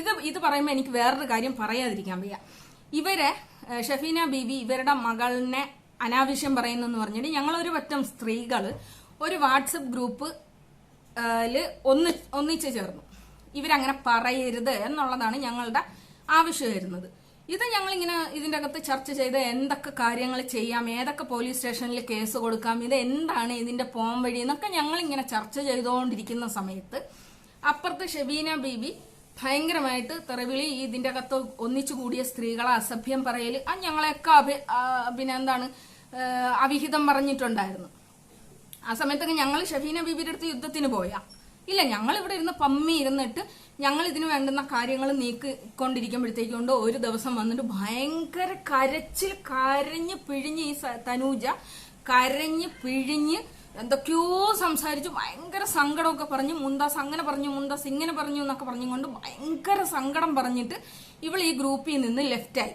ഇത് ഇത് പറയുമ്പോൾ എനിക്ക് വേറൊരു കാര്യം പറയാതിരിക്കാൻ വയ്യ. ഇവരെ ഷഫീന ബീവി ഇവരുടെ മകളിനെ അനാവശ്യം പറയുന്നെന്ന് പറഞ്ഞിട്ട് ഞങ്ങളൊരു പറ്റം സ്ത്രീകൾ ഒരു വാട്സപ്പ് ഗ്രൂപ്പ് ഒന്ന് ഒന്നിച്ചു ചേർന്നു. ഇവരങ്ങനെ പറയരുത് എന്നുള്ളതാണ് ഞങ്ങളുടെ ആവശ്യം വരുന്നത്. ഇത് ഞങ്ങളിങ്ങനെ ഇതിന്റെ അകത്ത് ചർച്ച ചെയ്ത് എന്തൊക്കെ കാര്യങ്ങൾ ചെയ്യാം ഏതൊക്കെ പോലീസ് സ്റ്റേഷനിൽ കേസ് കൊടുക്കാം ഇത് എന്താണ് ഇതിന്റെ പോം വഴി എന്നൊക്കെ ഞങ്ങളിങ്ങനെ ചർച്ച ചെയ്തുകൊണ്ടിരിക്കുന്ന സമയത്ത് അപ്പുറത്ത് ഷെബീന ബീബി ഭയങ്കരമായിട്ട് തെറിവിളി ഇതിന്റെ അകത്ത് ഒന്നിച്ചു കൂടിയ സ്ത്രീകളെ അസഭ്യം പറയൽ. ആ ഞങ്ങളെയൊക്കെ അഭി പിന്നെ എന്താണ് അവിഹിതം പറഞ്ഞിട്ടുണ്ടായിരുന്നു. ആ സമയത്തൊക്കെ ഞങ്ങൾ ഷഫീന ബീബിയുടെ അടുത്ത് യുദ്ധത്തിന് പോയാ. ഇല്ല ഞങ്ങൾ ഇവിടെ ഇരുന്ന് പമ്മി ഇരുന്നിട്ട് ഞങ്ങൾ ഇതിന് വേണ്ടുന്ന കാര്യങ്ങൾ നീക്കിക്കൊണ്ടിരിക്കുമ്പോഴത്തേക്കും കൊണ്ട് ഒരു ദിവസം വന്നിട്ട് ഭയങ്കര കരച്ചിൽ കരഞ്ഞ് പിഴിഞ്ഞ് ഈ തനൂജ കരഞ്ഞ് പിഴിഞ്ഞ് എന്തൊക്കെയോ സംസാരിച്ചു. ഭയങ്കര സങ്കടമൊക്കെ പറഞ്ഞു. മുന്താസ് അങ്ങനെ പറഞ്ഞു മുന്താസ് ഇങ്ങനെ പറഞ്ഞു എന്നൊക്കെ പറഞ്ഞുകൊണ്ട് ഭയങ്കര സങ്കടം പറഞ്ഞിട്ട് ഇവൾ ഈ ഗ്രൂപ്പിൽ നിന്ന് ലെഫ്റ്റായി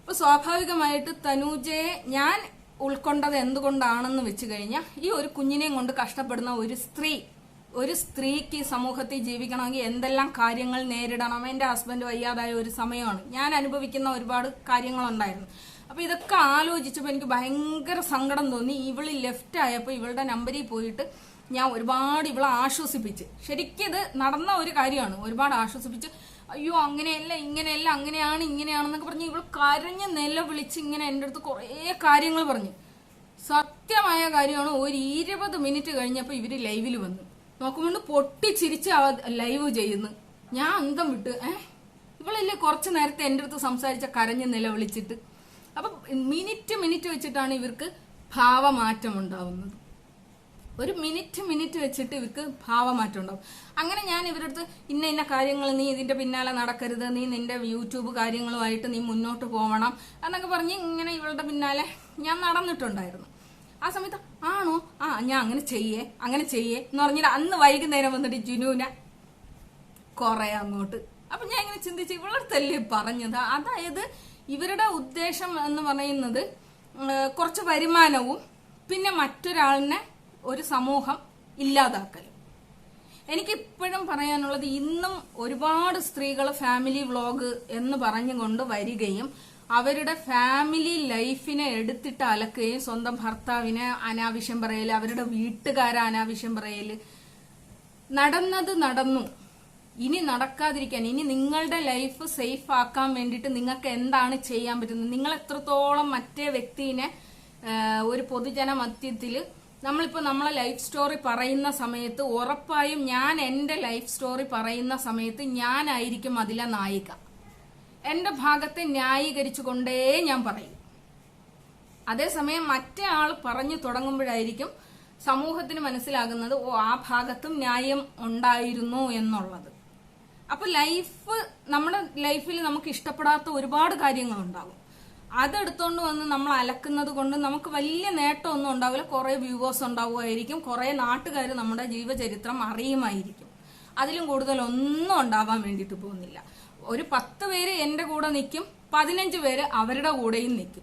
അപ്പൊ സ്വാഭാവികമായിട്ട് തനൂജയെ ഞാൻ ഉൾക്കൊണ്ടത് എന്തുകൊണ്ടാണെന്ന് വെച്ച് കഴിഞ്ഞാൽ ഈ ഒരു കുഞ്ഞിനെയും കൊണ്ട് കഷ്ടപ്പെടുന്ന ഒരു സ്ത്രീ ഒരു സ്ത്രീക്ക് സമൂഹത്തിൽ ജീവിക്കണമെങ്കിൽ എന്തെല്ലാം കാര്യങ്ങൾ നേരിടണം? എന്റെ ഹസ്ബൻഡ് വയ്യാതായ ഒരു സമയമാണ്. ഞാൻ അനുഭവിക്കുന്ന ഒരുപാട് കാര്യങ്ങളുണ്ടായിരുന്നു. അപ്പൊ ഇതൊക്കെ ആലോചിച്ചപ്പോൾ എനിക്ക് ഭയങ്കര സങ്കടം തോന്നി. ഇവൾ ലെഫ്റ്റ് ആയപ്പോൾ ഇവളുടെ നമ്പറിൽ പോയിട്ട് ഞാൻ ഒരുപാട് ഇവളെ ആശ്വസിപ്പിച്ച്. ശരിക്കും ഇത് നടന്ന ഒരു കാര്യമാണ്. ഒരുപാട് ആശ്വസിപ്പിച്ച് അയ്യോ അങ്ങനെയല്ല ഇങ്ങനെയല്ല അങ്ങനെയാണ് ഇങ്ങനെയാണെന്നൊക്കെ പറഞ്ഞ് ഇവൾ കരഞ്ഞ് നിലവിളിച്ച് ഇങ്ങനെ എന്റെ അടുത്ത് കുറേ കാര്യങ്ങൾ പറഞ്ഞു. സത്യമായ കാര്യമാണ് ഒരു ഇരുപത് മിനിറ്റ് കഴിഞ്ഞപ്പോൾ ഇവർ ലൈവിൽ വന്നു. നോക്കുമ്പോൾ പൊട്ടിച്ചിരിച്ച് ലൈവ് ചെയ്യുന്നു. ഞാൻ അന്തം വിട്ട് ഏഹ് ഇവളല്ലേ കുറച്ച് നേരത്തെ എന്റെ അടുത്ത് സംസാരിച്ച കരഞ്ഞ് നിലവിളിച്ചിട്ട് അപ്പൊ മിനിറ്റ് മിനിറ്റ് വെച്ചിട്ടാണ് ഇവർക്ക് ഭാവമാറ്റം ഉണ്ടാവുന്നത് ഒരു മിനിറ്റ് മിനിറ്റ് വെച്ചിട്ട് ഇവർക്ക് ഭാവമാറ്റം ഉണ്ടാവും അങ്ങനെ ഞാൻ ഇവരടുത്ത് ഇന്ന ഇന്ന കാര്യങ്ങൾ നീ ഇതിന്റെ പിന്നാലെ നടക്കരുത് നീ നിന്റെ യൂട്യൂബ് കാര്യങ്ങളുമായിട്ട് നീ മുന്നോട്ട് പോകണം എന്നൊക്കെ പറഞ്ഞ് ഇങ്ങനെ ഇവളുടെ പിന്നാലെ ഞാൻ നടന്നിട്ടുണ്ടായിരുന്നു. ആ സമയത്ത് ആണോ? ആ ഞാൻ അങ്ങനെ ചെയ്യേ അങ്ങനെ ചെയ്യേ എന്ന് പറഞ്ഞിട്ട് അന്ന് വൈകുന്നേരം വന്നിട്ട് ജുനുവിന കുറേ അങ്ങോട്ട്. അപ്പൊ ഞാൻ ഇങ്ങനെ ചിന്തിച്ച് ഇവളടുത്തല്ലേ പറഞ്ഞത്. അതായത് ഇവരുടെ ഉദ്ദേശം എന്ന് പറയുന്നത് കുറച്ച് വരുമാനവും പിന്നെ മറ്റൊരാളിനെ ഒരു സമൂഹം ഇല്ലാതാക്കലും. എനിക്കിപ്പോഴും പറയാനുള്ളത് ഇന്നും ഒരുപാട് സ്ത്രീകൾ ഫാമിലി വ്ളോഗ് എന്ന് പറഞ്ഞുകൊണ്ട് വരികയും അവരുടെ ഫാമിലി ലൈഫിനെ എടുത്തിട്ട് അലക്കുകയും സ്വന്തം ഭർത്താവിനെ അനാവശ്യം പറയൽ അവരുടെ വീട്ടുകാരെ അനാവശ്യം പറയൽ. നടന്നത് നടന്നു. ഇനി നടക്കാതിരിക്കാൻ ഇനി നിങ്ങളുടെ ലൈഫ് സേഫ് ആക്കാൻ വേണ്ടിയിട്ട് നിങ്ങൾക്ക് എന്താണ് ചെയ്യാൻ പറ്റുന്നത്? നിങ്ങൾ എത്രത്തോളം മറ്റേ വ്യക്തിനെ ഒരു പൊതുജന മധ്യത്തിൽ നമ്മളിപ്പോൾ നമ്മളെ ലൈഫ് സ്റ്റോറി പറയുന്ന സമയത്ത് ഉറപ്പായും ഞാൻ എന്റെ ലൈഫ് സ്റ്റോറി പറയുന്ന സമയത്ത് ഞാനായിരിക്കും അതിലെ നായിക. എന്റെ ഭാഗത്തെ ന്യായീകരിച്ചു കൊണ്ടേ ഞാൻ പറയും. അതേസമയം മറ്റേ ആൾ പറഞ്ഞു തുടങ്ങുമ്പോഴായിരിക്കും സമൂഹത്തിന് മനസ്സിലാകുന്നത് ഓ ആ ഭാഗത്തും ന്യായം ഉണ്ടായിരുന്നു എന്നുള്ളത്. അപ്പൊ ലൈഫ് നമ്മുടെ ലൈഫിൽ നമുക്ക് ഇഷ്ടപ്പെടാത്ത ഒരുപാട് കാര്യങ്ങൾ കാര്യങ്ങളുണ്ടാകും. അതെടുത്തോണ്ട് വന്ന് നമ്മൾ അലക്കുന്നത് കൊണ്ട് നമുക്ക് വലിയ നേട്ടമൊന്നും ഉണ്ടാവില്ല. കുറെ വ്യൂവേഴ്സ് ഉണ്ടാവുമായിരിക്കും. കുറെ നാട്ടുകാർ നമ്മുടെ ജീവചരിത്രം അറിയുമായിരിക്കും. അതിലും കൂടുതൽ ഒന്നും ഉണ്ടാവാൻ വേണ്ടിയിട്ട് പോകുന്നില്ല. ഒരു പത്ത് പേര് എന്റെ കൂടെ നിൽക്കും പതിനഞ്ച് പേര് അവരുടെ കൂടെയും നിൽക്കും.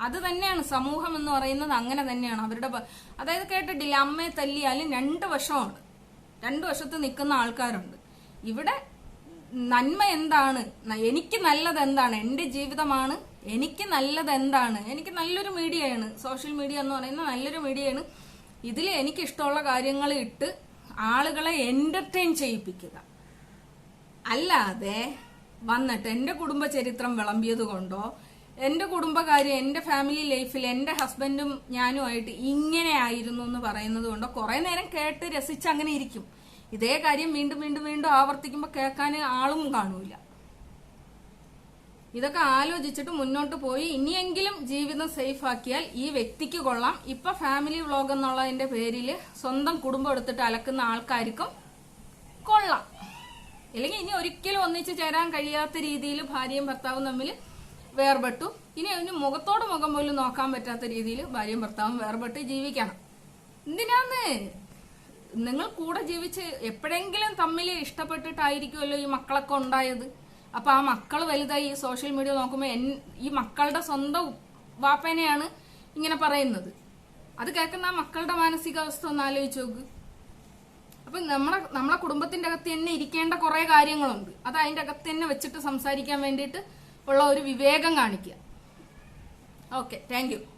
അത് തന്നെയാണ് സമൂഹം എന്ന് പറയുന്നത് അങ്ങനെ തന്നെയാണ്. അവരുടെ അതായത് കേട്ടിട്ടില്ല അമ്മയെ തല്ലിയാലും രണ്ട് വശമാണ്. രണ്ട് വശത്ത് നിൽക്കുന്ന ആൾക്കാരുണ്ട്. ഇവിടെ നന്മ എന്താണ്? എനിക്ക് നല്ലത് എന്താണ് എന്റെ ജീവിതമാണ് എനിക്ക് നല്ലത് എന്താണ് എനിക്ക് നല്ലൊരു മീഡിയയാണ്. സോഷ്യൽ മീഡിയ എന്ന് പറയുന്ന നല്ലൊരു മീഡിയയാണ്. ഇതിൽ എനിക്ക് ഇഷ്ടമുള്ള കാര്യങ്ങൾ ഇട്ട് ആളുകളെ എന്റർടൈൻ ചെയ്യിപ്പിക്കുക. അല്ലാതെ വന്നിട്ട് എന്റെ കുടുംബ ചരിത്രം വിളമ്പിയത് കൊണ്ടോ എന്റെ കുടുംബകാര്യം എന്റെ ഫാമിലി ലൈഫിൽ എന്റെ ഹസ്ബൻഡും ഞാനുമായിട്ട് ഇങ്ങനെ ആയിരുന്നു എന്ന് പറയുന്നത് കൊണ്ടോ കുറെ നേരം കേട്ട് രസിച്ച് അങ്ങനെ ഇരിക്കും. ഇതേ കാര്യം വീണ്ടും വീണ്ടും വീണ്ടും ആവർത്തിക്കുമ്പോൾ കേൾക്കാൻ ആളും കാണൂല. ഇതൊക്കെ ആലോചിച്ചിട്ട് മുന്നോട്ട് പോയി. ഇനിയെങ്കിലും ജീവിതം സേഫ് ആക്കിയാൽ ഈ വ്യക്തിക്ക് കൊള്ളാം. ഇപ്പൊ ഫാമിലി വ്ളോഗ് എന്നുള്ളതിന്റെ പേരിൽ സ്വന്തം കുടുംബം എടുത്തിട്ട് അലക്കുന്ന ആൾക്കാർക്കും കൊള്ളാം. അല്ലെങ്കിൽ ഇനി ഒരിക്കലും ഒന്നിച്ചു ചേരാൻ കഴിയാത്ത രീതിയിൽ ഭാര്യയും ഭർത്താവും തമ്മിൽ വേർപെട്ടു. ഇനി അതിന് മുഖത്തോട് മുഖം പോലും നോക്കാൻ പറ്റാത്ത രീതിയിൽ ഭാര്യയും ഭർത്താവും വേർപെട്ട് ജീവിക്കണം. എന്തിനാന്ന്? നിങ്ങൾ കൂടെ ജീവിച്ച് എപ്പോഴെങ്കിലും തമ്മിൽ ഇഷ്ടപ്പെട്ടിട്ടായിരിക്കുമല്ലോ ഈ മക്കളൊക്കെ ഉണ്ടായത്. അപ്പൊ ആ മക്കൾ വലുതായി ഈ സോഷ്യൽ മീഡിയ നോക്കുമ്പോൾ ഈ മക്കളുടെ സ്വന്തം വാപ്പനെയാണ് ഇങ്ങനെ പറയുന്നത്. അത് കേൾക്കുന്ന ആ മക്കളുടെ മാനസികാവസ്ഥ ഒന്ന് ആലോചിച്ച് നോക്ക്. അപ്പൊ നമ്മളെ നമ്മളെ കുടുംബത്തിന്റെ അകത്ത് തന്നെ ഇരിക്കേണ്ട കുറെ കാര്യങ്ങളുണ്ട്. അത് അതിന്റെ അകത്ത് തന്നെ വെച്ചിട്ട് സംസാരിക്കാൻ വേണ്ടിയിട്ട് ഉള്ള ഒരു വിവേകം കാണിക്കുക. Okay thank